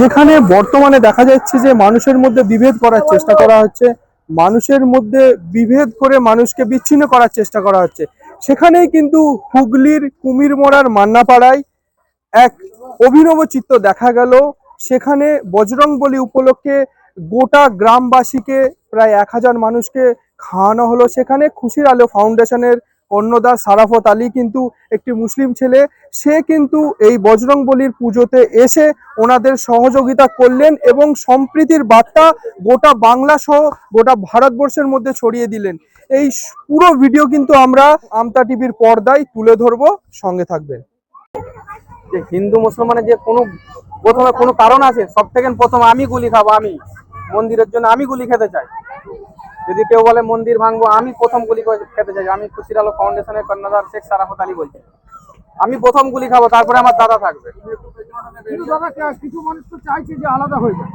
যেখানে বর্তমানে দেখা যাচ্ছে যে মানুষের মধ্যে বিভেদ করার চেষ্টা করা হচ্ছে, মানুষের মধ্যে বিভেদ করে মানুষকে বিচ্ছিন্ন করার চেষ্টা করা হচ্ছে। সেখানেই কিন্তু হুগলির কুমির মোড়ার মান্নাপাড়ায় এক অভিনব চিত্র দেখা গেল। সেখানে বজরং বলি উপলক্ষে গোটা গ্রামবাসীকে প্রায় এক হাজার মানুষকে খাওয়ানো হলো। সেখানে খুশির আলো ফাউন্ডেশনের কর্ণদার সারাফত আলী কিন্তু একটি মুসলিম ছেলে। সে কিন্তু এই বজরং বলির পুজোতে এসে ওনাদের সহযোগিতা করলেন এবং সম্প্রীতির বার্তা গোটা বাংলা সহ গোটা ভারতবর্ষের মধ্যে ছড়িয়ে দিলেন। এই পুরো ভিডিও কিন্তু আমরা আমতা টিভির পর্দায় তুলে ধরবো। সঙ্গে থাকবেন। যে হিন্দু, মুসলমানের যে কোনো, প্রথমে কোনো কারণ আছে সব থেকে প্রথম আমি গুলি খাব, আমি। মন্দিরের জন্য আমি গুলি খেতে চাই। যদি কেউ বলে মন্দির ভাঙবো আমি প্রথম গুলি খেতে চাই। আমি খুশির আলো ফাউন্ডেশনের কর্ণধার শেখ সারাফত আলী বলছি। আমি প্রথম গুলি খাব তারপরে আমার দাদা থাকবে। কিন্তু দাদা কিছু মানুষ তো চাইছে যে আলাদা হয়ে যায়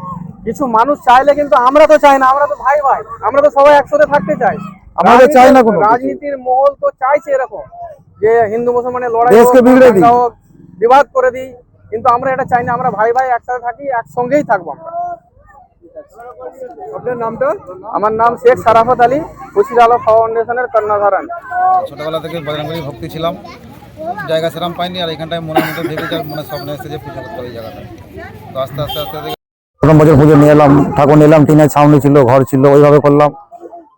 কিছু মানুষ চাইলে কিন্তু আমরা তো চাই না আমরা তো ভাই ভাই। আমরা তো সবাই একসাথে থাকতে চাই। আমরা তো চাই না কোনো রাজনীতির মহল তো চাইছে এরকম যে হিন্দু মুসলমানের লড়াই দেশকে বিগড়ে দিই। হোক, বিবাদ করে দিই। কিন্তু আমরা এটা চাই না আমরা ভাই ভাই একসাথে থাকি একসঙ্গেই থাকব আমরা। আপনার নামটা? আমার নাম শেখ সারাফত আলী খুশির আলো ফাউন্ডেশনের কর্ণধার আমি ছোটবেলা থেকে বজরঙ্গলি ভক্তি ছিলাম। জায়গা সেরাম পাইনি আর এখানটায় মনের মধ্যে ভেবে যার মনে স্বপ্ন এসেছে যে পুজো করতে এই জায়গাটায়। তো আস্তে আস্তে আস্তে আস্তে প্রথম বছর পুজো নিয়ে এলাম ঠাকুর নিলাম টিনের ছাউনি ছিল ঘর ছিল ওইভাবে করলাম।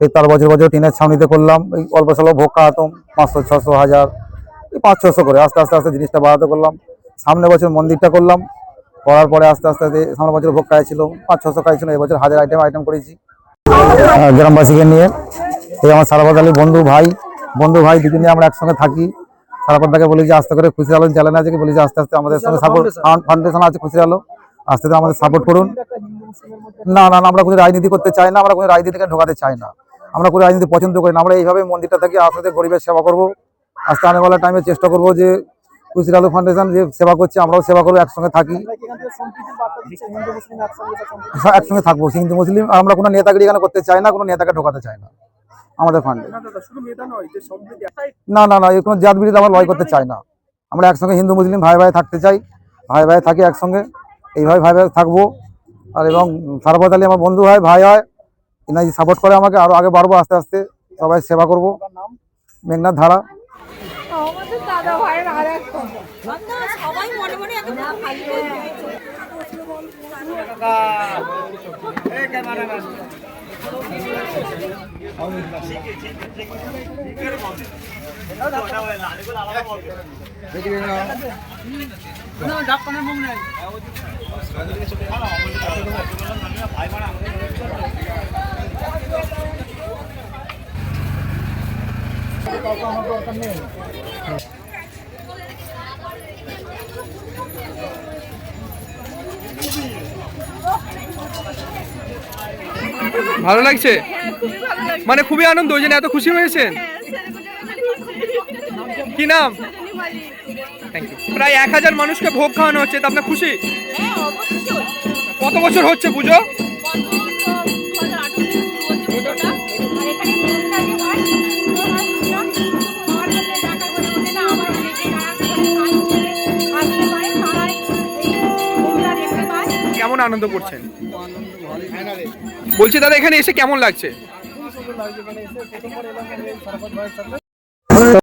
এই তার বছর বছর টিনের ছাউনিতে করলাম এই অল্প স্বল্প ভোগ খাওয়াতাম পাঁচশো ছশো হাজার এই পাঁচ ছশো করে আস্তে আস্তে আস্তে জিনিসটা বাড়াতে করলাম। সামনে বছর মন্দিরটা করলাম করার পরে আস্তে আস্তে আস্তে সামনে বছর ভোগ খাইছিল পাঁচ ছশো খাইছিল এবছর হাজার আইটেম আইটেম করেছি। গ্রামবাসীকে নিয়ে এই আমার সারাপদ আলী বন্ধু ভাই বন্ধু ভাই দুজনে আমরা একসঙ্গে থাকি। সারাপদাকে বলি যে আস্তে করে খুশি আলো চ্যানেল আছে বলি যে আস্তে আস্তে আমাদের সঙ্গে সাপোর্ট ফাউন্ডেশন আছে। খুশি আলো। আস্তে আস্তে আমাদের সাপোর্ট করুন। না না না, আমরা কোনো রাজনীতি করতে চাই না আমরা কোনো রাজনীতিকে ঢোকাতে চাই না। আমরা কোনো রাজনীতি পছন্দ করি না আমরা এইভাবে মন্দিরটা থাকি আস্তে গরিবের সেবা করব। আস্তে আনেওয়ালা টাইমে চেষ্টা করব যে কুশির আলো ফাউন্ডেশন যে সেবা করছে আমরাও সেবা করব একসঙ্গে থাকি। একসঙ্গে থাকব। হিন্দু মুসলিম আমরা কোনো নেতাকে এখানে করতে চাই না কোনো নেতাকে ঢোকাতে চাই না। আমাদের ফান্ডে না না না এই কোনো জাত বিরোধী আমরা লড়াই করতে চাই না। আমরা একসঙ্গে হিন্দু মুসলিম ভাই ভাই থাকতে চাই। ভাই ভাই থাকি একসঙ্গে। এইভাবে ভাই ভাই থাকব। আর এবং সারবত আলী আমার বন্ধু হয় ভাই হয় ইনাজি সাপোর্ট করে আমাকে আরও আগে বাড়বো আস্তে আস্তে। সবাই সেবা করব। মেঘনাথ ধারা। আমাদের দাদা ভাইয়ের আর এক সবাই মনে মনে এখন ভালো ভালো লাগছে? মানে খুবই আনন্দ ওই জন্য এত খুশি হয়েছেন? কি নাম? থ্যাংক ইউ প্রায় এক হাজার মানুষকে ভোগ খাওয়ানো হচ্ছে তা আপনার খুশি? কত বছর হচ্ছে পুজো? কেমন আনন্দ করছেন? বলছি দাদা এখানে এসে কেমন লাগছে?